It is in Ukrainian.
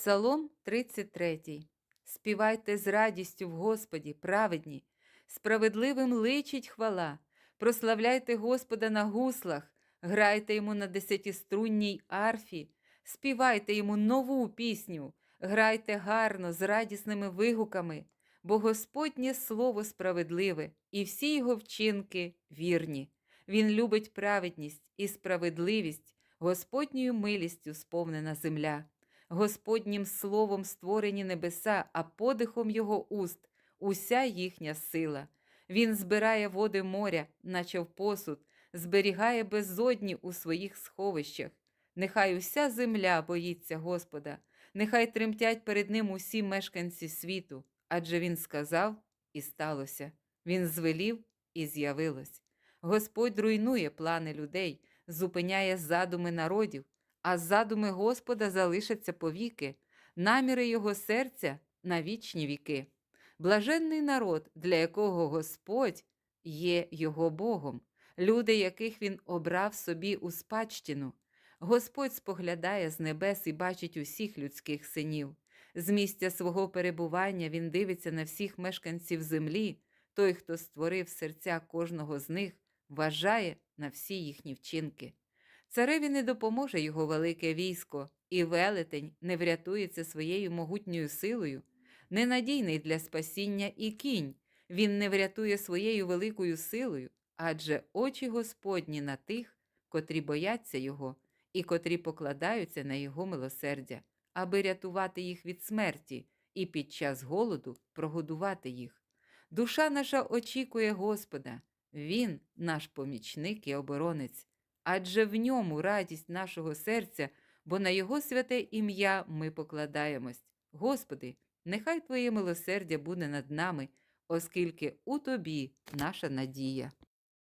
Псалом 33. Співайте з радістю в Господі, праведні, справедливим личить хвала. Прославляйте Господа на гуслах, грайте йому на десятиструнній арфі, співайте йому нову пісню, грайте гарно з радісними вигуками, бо Господнє слово справедливе, і всі його вчинки вірні. Він любить праведність і справедливість, Господньою милістю сповнена земля. Господнім словом створені небеса, а подихом його уст уся їхня сила. Він збирає води моря, наче в посуд, зберігає безодні у своїх сховищах. Нехай уся земля боїться Господа, нехай тремтять перед ним усі мешканці світу, адже він сказав і сталося. Він звелів і з'явилось. Господь руйнує плани людей, зупиняє задуми народів, а задуми Господа залишаться повіки, наміри його серця на вічні віки. Блаженний народ, для якого Господь є його Богом, люди, яких він обрав собі у спадщину. Господь споглядає з небес і бачить усіх людських синів. З місця свого перебування він дивиться на всіх мешканців землі, той, хто створив серця кожного з них, вважає на всі їхні вчинки. Цареві не допоможе його велике військо, і велетень не врятується своєю могутньою силою. Ненадійний для спасіння і кінь, він не врятує своєю великою силою, адже очі Господні на тих, котрі бояться Його, і котрі покладаються на Його милосердя, аби рятувати їх від смерті і під час голоду прогодувати їх. Душа наша очікує Господа, Він наш помічник і оборонець, адже в ньому радість нашого серця, бо на Його святе ім'я ми покладаємось. Господи, нехай Твоє милосердя буде над нами, оскільки у Тобі наша надія.